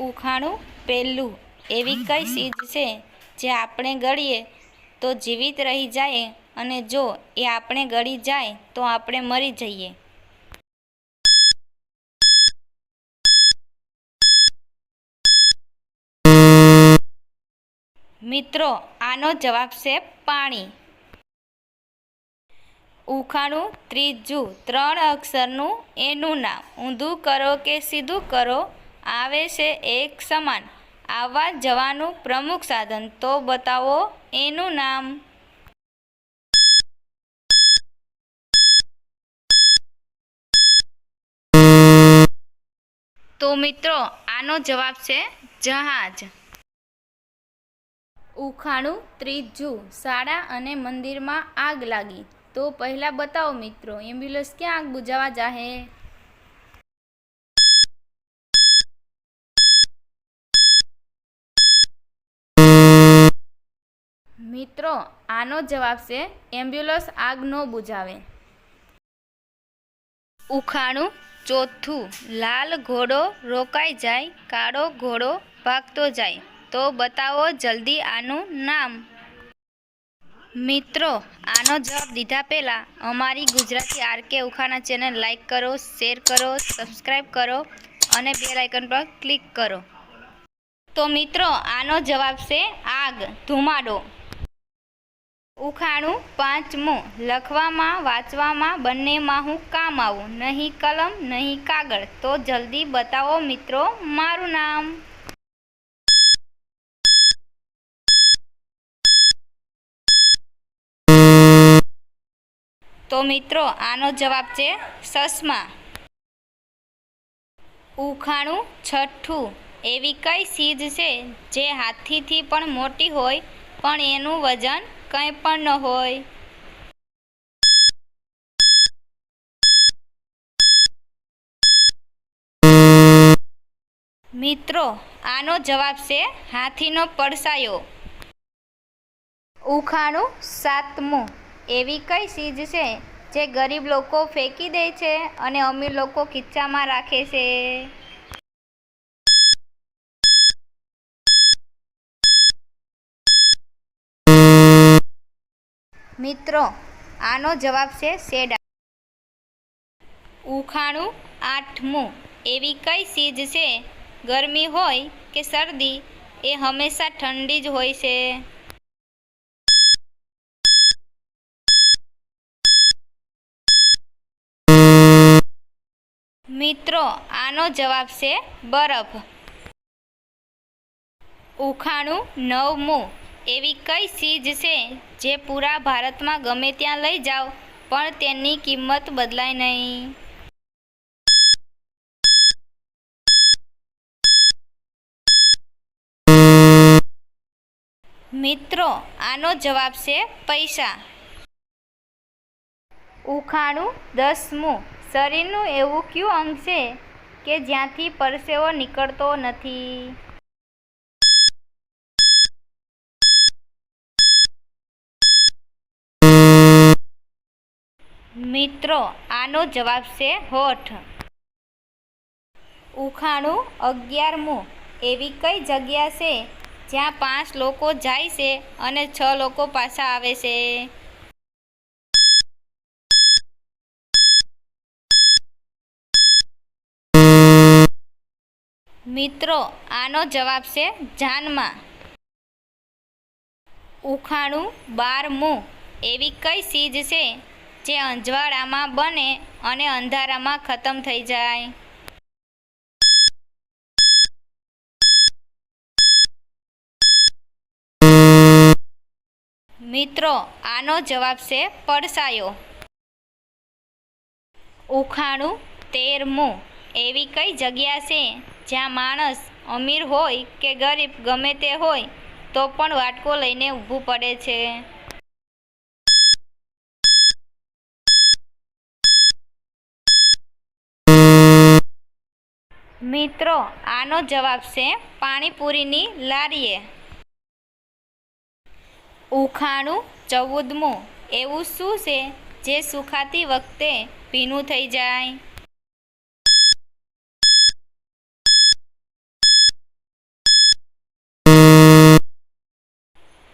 ઉખાણું પહેલું એવી કઈ ચીજ છે જે આપણે ગળીએ તો જીવિત રહી જાય અને જો એ આપણે ગળી જાય તો આપણે મરી જઈએ. મિત્રો, આનો જવાબ છે પાણી. ઉખાણું ત્રીજું ત્રણ અક્ષરનું એનું નામ. ઊંધું કરો કે સીધું કરો આવે છે એક સમાન. આવવા જવાનું પ્રમુખ સાધન. તો બતાવો એનું નામ. તો મિત્રો, આનો જવાબ છે જહાજ. ઉખાણું ત્રીજું. શાળા અને મંદિરમાં આગ લાગી. તો પહેલાં બતાવો મિત્રો, એમ્બ્યુલન્સ ક્યાં આગ બુજાવા જાહે? મિત્રો, આનો જવાબ છે, એમ્બ્યુલન્સ આગ ન બુઝાવે. ઉખાણું ચોથું, લાલ ઘોડો રોકાઈ જાય, કાળો ઘોડો ભાગતો જાય. તો બતાવો જલ્દી આનું નામ. મિત્રો, આનો જવાબ દીધા પહેલાં અમારી ગુજરાતી આરકે ઉખાણા ચેનલ લાઈક કરો, શેર કરો સબસ્ક્રાઈબ કરો અને બેલ આઇકન પર ક્લિક કરો. તો મિત્રો, આનો જવાબ છે આગ, ધુમાડો. ઉખાણું પાંચમું. લખવામાં, વાંચવામાં બંનેમાં હું કામ આવું. નહીં કલમ, નહીં કાગળ. તો જલ્દી બતાવો મિત્રો મારું નામ. તો મિત્રો, આનો જવાબ છે સસમા. ઉખાણું છઠ્ઠું. એવી કઈ ચીજ છે જે હાથીથી પણ મોટી હોય, પણ એનું વજન કંઈ પણ ન હોય. મિત્રો, આનો જવાબ છે હાથીનો પડસાયો ઉખાણું સાતમું. એવી કઈ ચીજ છે જે ગરીબ લોકો ફેંકી દે છે અને અમીર લોકો ખિસ્સામાં રાખે છે? મિત્રો, આનો જવાબ છે શેડા. ઉખાણું આઠમું. એવી કઈ ચીજ છે? ગરમી હોય કે શરદી, એ હંમેશા ઠંડી જ હોય છે. મિત્રો, આનો જવાબ છે બરફ. ઉખાણું નવમું. એવી કઈ ચીજ છે જે પૂરા ભારતમાં ગમે ત્યાં લઈ જાઓ, પણ તેની કિંમત બદલાય નહીં. મિત્રો, આનો જવાબ છે પૈસા. ઉખાણું દસમું. શરીરનું એવું કયું અંગ છે કે જ્યાંથી પરસેવો નીકળતો નથી? મિત્રો, આનો જવાબ છે હોઠ. ઉખાણું અગિયારમું. એવી કઈ જગ્યા છે જ્યાં પાંચ લોકો જાય છે અને છ લોકો પાછા આવે છે? મિત્રો, આનો જવાબ છે જાનમાં. ઉખાણું બારમું. એવી કઈ ચીજ છે જે અંજવાળામાં બને અને અંધારામાં ખતમ થઈ જાય. મિત્રો, આનો જવાબ છે પડસાયો. ઉખાણું તેરમું એવી કઈ જગ્યા છે જ્યાં માણસ અમીર હોય કે ગરીબ ગમે તે હોય, તો પણ વાટકો લઈને ઊભું પડે છે? મિત્રો, આનો જવાબ છે પાણીપુરીની લારીએ. ઉખાણું ચૌદમું. એવું શું છે જે સુખાતી વખતે ભીનું થઈ જાય?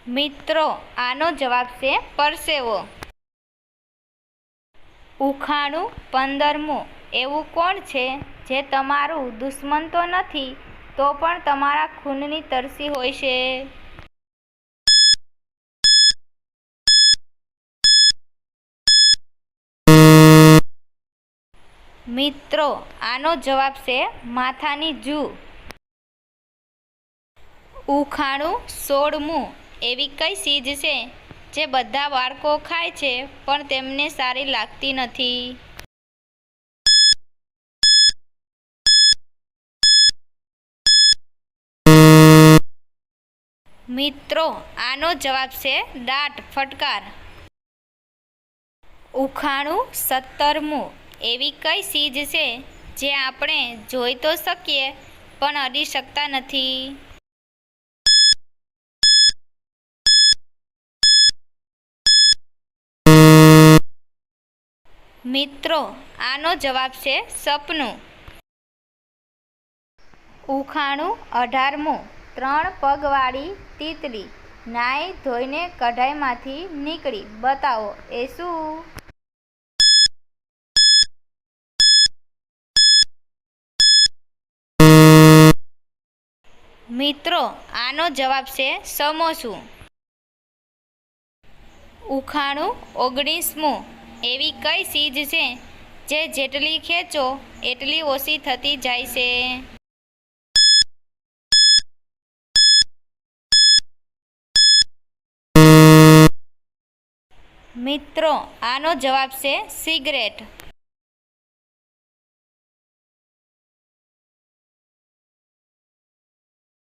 મિત્રો, આનો જવાબ છે પરસેવો. ઉખાણું પંદરમું. એવું કોણ છે જે તમારું દુશ્મન તો નથી, તો પણ તમારા ખૂનની તરસી હોય છે? મિત્રો, આનો જવાબ છે માથાની જૂ. ઉખાણું સોળમું એવી કઈ ચીજ છે જે બધા બાળકો ખાય છે, પણ તેમને સારી લાગતી નથી? મિત્રો, આનો જવાબ છે દાટ ફટકાર. ઉખાણું સત્તરમું, એવી કઈ ચીજ છે જે આપણે જોઈ તો શકીએ, પણ અડી શકતા નથી? મિત્રો, આનો જવાબ છે સપનું. ઉખાણું અઢારમું, ત્રણ પગવાળી તીતલી. નાઈ ધોઈને કઢાઈમાંથી નીકળી. બતાવો, એ શું? મિત્રો, આનો જવાબ છે સમોસું. ઉખાણું ઓગણીસમું. એવી કઈ ચીજ છે જે જેટલી ખેંચો, એટલી ઓછી થતી જાય છે. મિત્રો આનો જવાબ છે સિગરેટ.